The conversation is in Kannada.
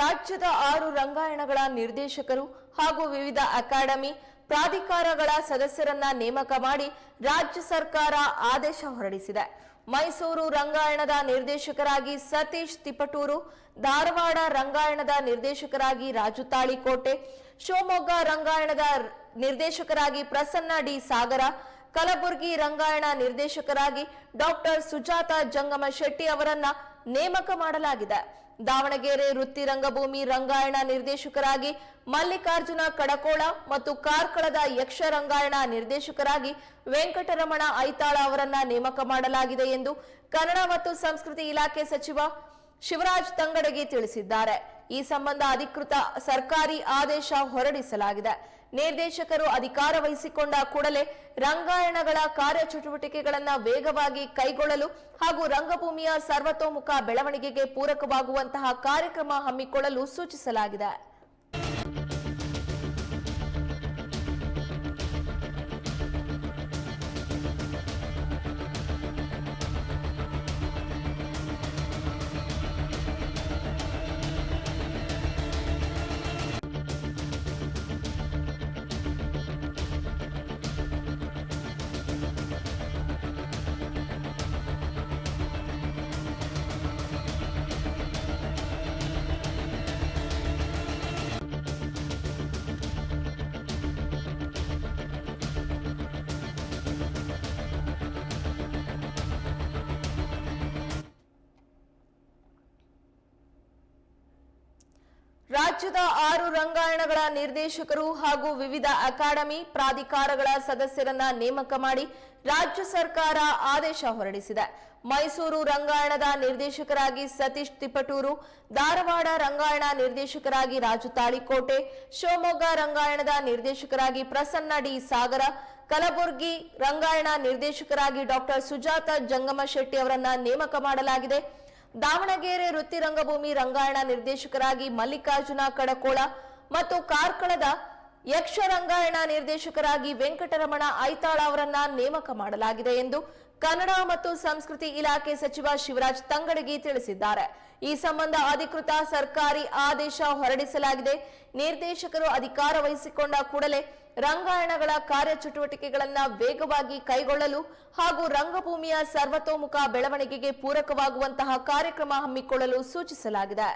ರಾಜ್ಯದ ಆರು ರಂಗಾಯಣಗಳ ನಿರ್ದೇಶಕರು ಹಾಗೂ ವಿವಿಧ ಅಕಾಡೆಮಿ ಪ್ರಾಧಿಕಾರಗಳ ಸದಸ್ಯರನ್ನ ನೇಮಕ ಮಾಡಿ ರಾಜ್ಯ ಸರ್ಕಾರ ಆದೇಶ ಹೊರಡಿಸಿದೆ. ಮೈಸೂರು ರಂಗಾಯಣದ ನಿರ್ದೇಶಕರಾಗಿ ಸತೀಶ್ ತಿಪಟೂರು, ಧಾರವಾಡ ರಂಗಾಯಣದ ನಿರ್ದೇಶಕರಾಗಿ ರಾಜು ತಾಳಿಕೋಟೆ, ಶಿವಮೊಗ್ಗ ರಂಗಾಯಣದ ನಿರ್ದೇಶಕರಾಗಿ ಪ್ರಸನ್ನ ಡಿ ಸಾಗರ, ಕಲಬುರಗಿ ರಂಗಾಯಣ ನಿರ್ದೇಶಕರಾಗಿ ಡಾಕ್ಟರ್ ಸುಜಾತ ಜಂಗಮ ಶೆಟ್ಟಿ ಅವರನ್ನ ನೇಮಕ ಮಾಡಲಾಗಿದೆ. ದಾವಣಗೆರೆ ವೃತ್ತಿ ರಂಗಭೂಮಿ ರಂಗಾಯಣ ನಿರ್ದೇಶಕರಾಗಿ ಮಲ್ಲಿಕಾರ್ಜುನ ಕಡಕೋಳ ಮತ್ತು ಕಾರ್ಕಳದ ಯಕ್ಷ ರಂಗಾಯಣ ನಿರ್ದೇಶಕರಾಗಿ ವೆಂಕಟರಮಣ ಐತಾಳ ಅವರನ್ನ ನೇಮಕ ಮಾಡಲಾಗಿದೆ ಎಂದು ಕನ್ನಡ ಮತ್ತು ಸಂಸ್ಕೃತಿ ಇಲಾಖೆ ಸಚಿವ ಶಿವರಾಜ್ ತಂಗಡಗಿ ತಿಳಿಸಿದ್ದಾರೆ. ಈ ಸಂಬಂಧ ಅಧಿಕೃತ ಸರ್ಕಾರಿ ಆದೇಶ ಹೊರಡಿಸಲಾಗಿದೆ. ನಿರ್ದೇಶಕರು ಅಧಿಕಾರ ವಹಿಸಿಕೊಂಡ ಕೂಡಲೇ ರಂಗಾಯಣಗಳ ಕಾರ್ಯಚಟುವಟಿಕೆಗಳನ್ನು ವೇಗವಾಗಿ ಕೈಗೊಳ್ಳಲು ಹಾಗೂ ರಂಗಭೂಮಿಯ ಸರ್ವತೋಮುಖ ಬೆಳವಣಿಗೆಗೆ ಪೂರಕವಾಗುವಂತಹ ಕಾರ್ಯಕ್ರಮ ಹಮ್ಮಿಕೊಳ್ಳಲು ಸೂಚಿಸಲಾಗಿದೆ. ರಾಜ್ಯದ ಆರು ರಂಗಾಯಣಗಳ ನಿರ್ದೇಶಕರು ಹಾಗೂ ವಿವಿಧ ಅಕಾಡೆಮಿ ಪ್ರಾಧಿಕಾರಗಳ ಸದಸ್ಯರನ್ನ ನೇಮಕ ಮಾಡಿ ರಾಜ್ಯ ಸರ್ಕಾರ ಆದೇಶ ಹೊರಡಿಸಿದೆ. ಮೈಸೂರು ರಂಗಾಯಣದ ನಿರ್ದೇಶಕರಾಗಿ ಸತೀಶ್ ತಿಪಟೂರು, ಧಾರವಾಡ ರಂಗಾಯಣ ನಿರ್ದೇಶಕರಾಗಿ ರಾಜು ತಾಳಿಕೋಟೆ, ಶಿವಮೊಗ್ಗ ರಂಗಾಯಣದ ನಿರ್ದೇಶಕರಾಗಿ ಪ್ರಸನ್ನ ಡಿ ಸಾಗರ, ಕಲಬುರಗಿ ರಂಗಾಯಣ ನಿರ್ದೇಶಕರಾಗಿ ಡಾಕ್ಟರ್ ಸುಜಾತ ಜಂಗಮಶೆಟ್ಟಿ ಅವರನ್ನ ನೇಮಕ ಮಾಡಲಾಗಿದೆ. ದಾವಣಗೆರೆ ವೃತ್ತಿ ರಂಗಭೂಮಿ ರಂಗಾಯಣ ನಿರ್ದೇಶಕರಾಗಿ ಮಲ್ಲಿಕಾರ್ಜುನ ಕಡಕೋಳ ಮತ್ತು ಕಾರ್ಕಳದ ಯಕ್ಷ ರಂಗಾಯಣ ನಿರ್ದೇಶಕರಾಗಿ ವೆಂಕಟರಮಣ ಐತಾಳ ಅವರನ್ನ ನೇಮಕ ಮಾಡಲಾಗಿದೆ ಎಂದು ಕನ್ನಡ ಮತ್ತು ಸಂಸ್ಕೃತಿ ಇಲಾಖೆ ಸಚಿವ ಶಿವರಾಜ್ ತಂಗಡಗಿ ತಿಳಿಸಿದ್ದಾರೆ. ಈ ಸಂಬಂಧ ಅಧಿಕೃತ ಸರ್ಕಾರಿ ಆದೇಶ ಹೊರಡಿಸಲಾಗಿದೆ. ನಿರ್ದೇಶಕರು ಅಧಿಕಾರ ವಹಿಸಿಕೊಂಡ ಕೂಡಲೇ ರಂಗಾಯಣಗಳ ಕಾರ್ಯಚಟುವಟಿಕೆಗಳನ್ನು ವೇಗವಾಗಿ ಕೈಗೊಳ್ಳಲು ಹಾಗೂ ರಂಗಭೂಮಿಯ ಸರ್ವತೋಮುಖ ಬೆಳವಣಿಗೆಗೆ ಪೂರಕವಾಗುವಂತಹ ಕಾರ್ಯಕ್ರಮ ಹಮ್ಮಿಕೊಳ್ಳಲು ಸೂಚಿಸಲಾಗಿದೆ.